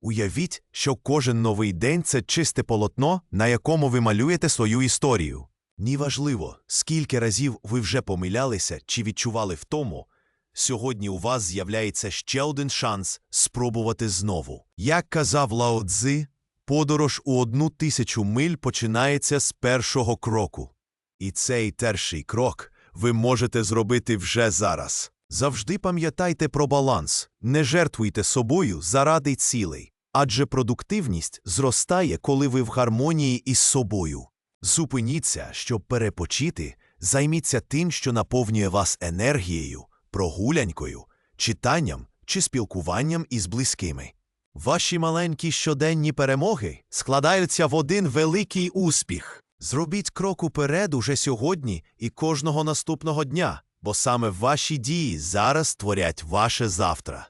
Уявіть, що кожен новий день це чисте полотно, на якому ви малюєте свою історію. Неважливо, скільки разів ви вже помилялися чи відчували втому, сьогодні у вас з'являється ще один шанс спробувати знову. Як казав Лао Цзи, подорож у одну тисячу миль починається з першого кроку. І цей перший крок ви можете зробити вже зараз. Завжди пам'ятайте про баланс, не жертвуйте собою заради цілей, адже продуктивність зростає, коли ви в гармонії із собою. Зупиніться, щоб перепочити, займіться тим, що наповнює вас енергією, прогулянькою, читанням чи спілкуванням із близькими. Ваші маленькі щоденні перемоги складаються в один великий успіх. Зробіть крок уперед уже сьогодні і кожного наступного дня, бо саме ваші дії зараз творять ваше завтра.